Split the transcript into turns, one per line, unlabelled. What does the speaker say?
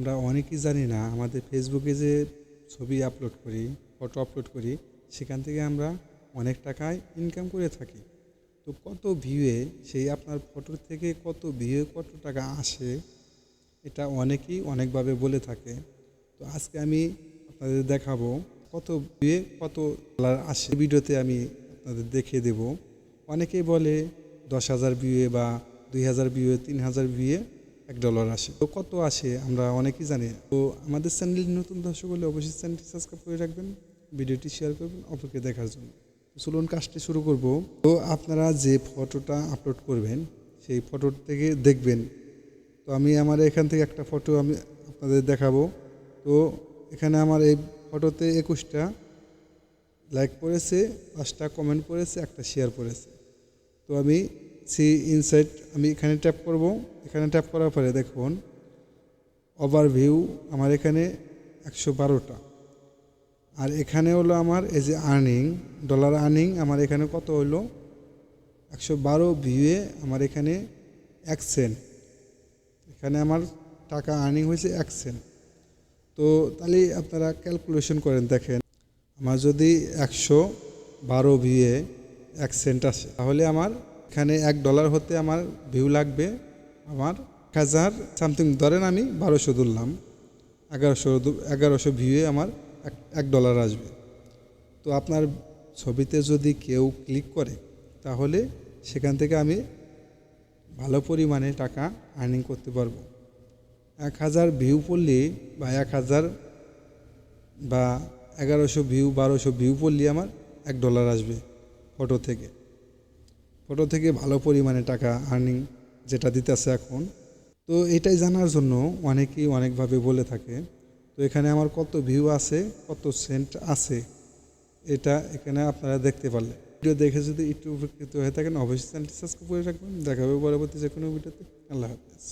আমরা অনেকেই জানি না, আমাদের ফেসবুকে যে ছবি আপলোড করি ফটো আপলোড করি, সেখান থেকে আমরা অনেক টাকায় ইনকাম করে থাকি। তো কত ভিউয়ে সেই আপনার ফটোর থেকে কত ভিউয়ে কত টাকা আসে, এটা অনেকেই অনেকভাবে বলে থাকে। তো আজকে আমি আপনাদের দেখাবো কত ভিউয়ে কত ডলার আসে। ভিডিওতে আমি আপনাদের দেখিয়ে দেব। অনেকেই বলে দশ হাজার ভিউয়ে বা দুই হাজার ভিউয়ে তিন হাজার ভিউয়ে এক ডলার আসে। তো কত আসে আমরা অনেকেই জানি তো আমাদের চ্যানেল নতুন দর্শক হলে অবশ্যই চ্যানেলটি সাবস্ক্রাইব করে রাখবেন, ভিডিওটি শেয়ার করবেন, অপরকে দেখার জন্য। চলুন কাজটি শুরু করব। তো আপনারা যে ফটোটা আপলোড করবেন, সেই ফটো থেকে দেখবেন। তো আমি আমার এখান থেকে একটা ফটো আমি আপনাদের দেখাবো। তো এখানে আমার এই ফটোতে একুশটা লাইক পড়েছে, পাঁচটা কমেন্ট পড়েছে, একটা শেয়ার পড়েছে। তো আমি সি ইনসাইট আমি এখানে ট্যাপ করব। এখানে ট্যাপ করার পরে দেখুন, ওভারভিউ আমার এখানে একশো বারোটা। আর এখানে হলো আমার, এই যে আর্নিং, ডলার আর্নিং আমার এখানে কত হলো? একশো বারো ভিউয়ে আমার এখানে এক সেন্ট। এখানে আমার টাকা আর্নিং হয়েছে এক সেন্ট। তো তাহলে আপনারা ক্যালকুলেশন করেন, দেখেন। আমার যদি একশো বারো ভিউয়ে এক সেন্ট আসে, তাহলে আমার এখানে এক ডলার হতে আমার ভিউ লাগবে। আমার এক হাজার সামথিং ধরেন আমি বারোশো ধরলাম। এগারোশো এগারোশো ভিউয়ে আমার এক এক ডলার আসবে। তো আপনার ছবিতে যদি কেউ ক্লিক করে, তাহলে সেখান থেকে আমি ভালো পরিমাণে টাকা আর্নিং করতে পারব। এক হাজার ভিউ পড়লে বা এক হাজার বা এগারোশো ভিউ বারোশো ভিউ পড়লে আমার এক ডলার আসবে ফটো থেকে। ফটো থেকে ভালো পরিমাণে টাকা আর্নিং যেটা দিতেছে এখন। তো এটাই জানার জন্য অনেকেই অনেকভাবে বলে থাকে, তো এখানে আমার কত ভিউ আছে, কত সেন্ট আছে? এটা এখানে আপনারা দেখতে পারলে। ভিডিও দেখে যদি একটু উপকৃত হয়ে থাকেন, অবশ্যই চ্যানেলটি সাবস্ক্রাইব করে রাখবেন। দেখা হবে পরবর্তী যে কোনো ভিডিওতে। আল্লাহ হাফেজ।